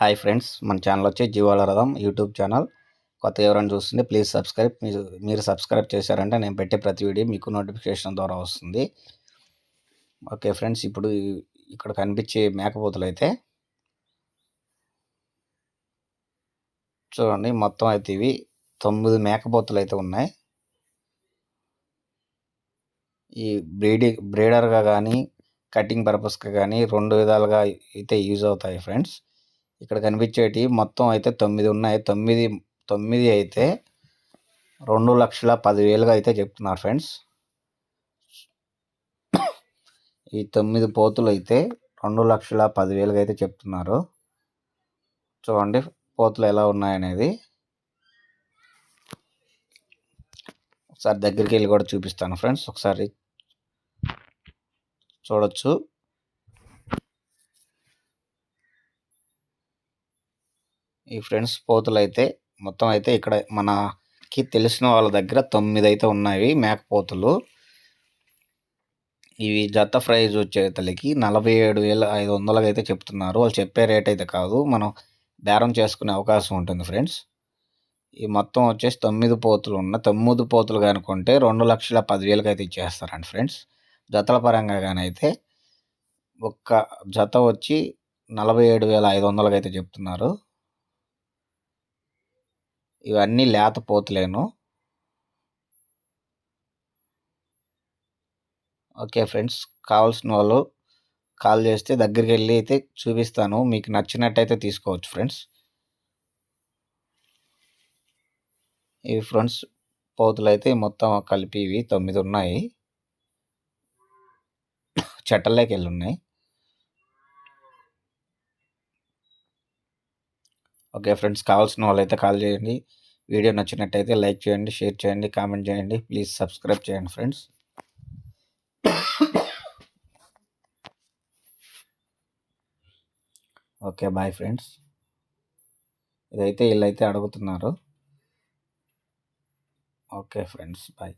Hi friends మన channel వచ్చి జీవాల రథం యూట్యూబ్ ఛానల్. కొత్త ఎవరైనా చూస్తుంటే ప్లీజ్ సబ్స్క్రైబ్. మీరు మీరు సబ్స్క్రైబ్ చేశారంటే నేను పెట్టే ప్రతి వీడియో మీకు నోటిఫికేషన్ ద్వారా వస్తుంది. ఓకే ఫ్రెండ్స్ ఇప్పుడు ఇక్కడ కనిపించే మేకపోతులు అయితే చూడండి మొత్తం అయితే ఇవి తొమ్మిది మేకపోతులు అయితే ఉన్నాయి. ఈ బ్రీడి బ్రీడర్గా కానీ కటింగ్ పర్పస్గా కానీ రెండు విధాలుగా అయితే యూజ్ అవుతాయి ఫ్రెండ్స్. ఇక్కడ కనిపించేటి మొత్తం అయితే తొమ్మిది ఉన్నాయి. తొమ్మిది తొమ్మిది అయితే రెండు లక్షల పదివేలుగా అయితే చెప్తున్నారు ఫ్రెండ్స్. ఈ తొమ్మిది పోతులు అయితే రెండు లక్షల పదివేలుగా అయితే చెప్తున్నారు. చూడండి పోతులు ఎలా ఉన్నాయనేది. ఒకసారి దగ్గరికి వెళ్ళి కూడా చూపిస్తాను ఫ్రెండ్స్. ఒకసారి చూడొచ్చు. ఈ ఫ్రెండ్స్ పోతులు అయితే మొత్తం అయితే ఇక్కడ మనకి తెలిసిన వాళ్ళ దగ్గర తొమ్మిది అయితే ఉన్నాయి మేకపోతులు ఇవి జత ప్రైజ్ వచ్చేతలకి నలభై ఏడు వేల ఐదు వందలకి అయితే చెప్తున్నారు. వాళ్ళు చెప్పే రేట్ అయితే కాదు. మనం బేరం చేసుకునే అవకాశం ఉంటుంది ఫ్రెండ్స్. ఈ మొత్తం వచ్చేసి తొమ్మిది పోతులు ఉన్న తొమ్మిది పోతులు కనుకుంటే రెండు లక్షల పదివేలకి అయితే ఇచ్చేస్తారండి ఫ్రెండ్స్. జతల పరంగా కానీ అయితే ఒక్క జత వచ్చి నలభై ఏడు వేల ఐదు వందలకి అయితే చెప్తున్నారు. ఇవన్నీ లేత పోతులేను ఓకే ఫ్రెండ్స్ కావాల్సిన వాళ్ళు కాల్ చేస్తే దగ్గరికి వెళ్ళి అయితే చూపిస్తాను. మీకు నచ్చినట్టయితే తీసుకోవచ్చు ఫ్రెండ్స్. ఇవి ఫ్రెండ్స్ పోతులు అయితే మొత్తం కలిపి ఇవి తొమ్మిది ఉన్నాయి. చెట్టల్లోకి వెళ్ళి ఉన్నాయి ఓకే ఫ్రెండ్స్ కావాల్సిన వాళ్ళైతే కాల్ చేయండి. వీడియో నచ్చినట్టయితే లైక్ చేయండి షేర్ చేయండి కామెంట్ చేయండి. ప్లీజ్ సబ్స్క్రైబ్ చేయండి ఫ్రెండ్స్. Okay bye friends. ఇదైతే వీళ్ళైతే అడుగుతున్నారు. Okay friends bye.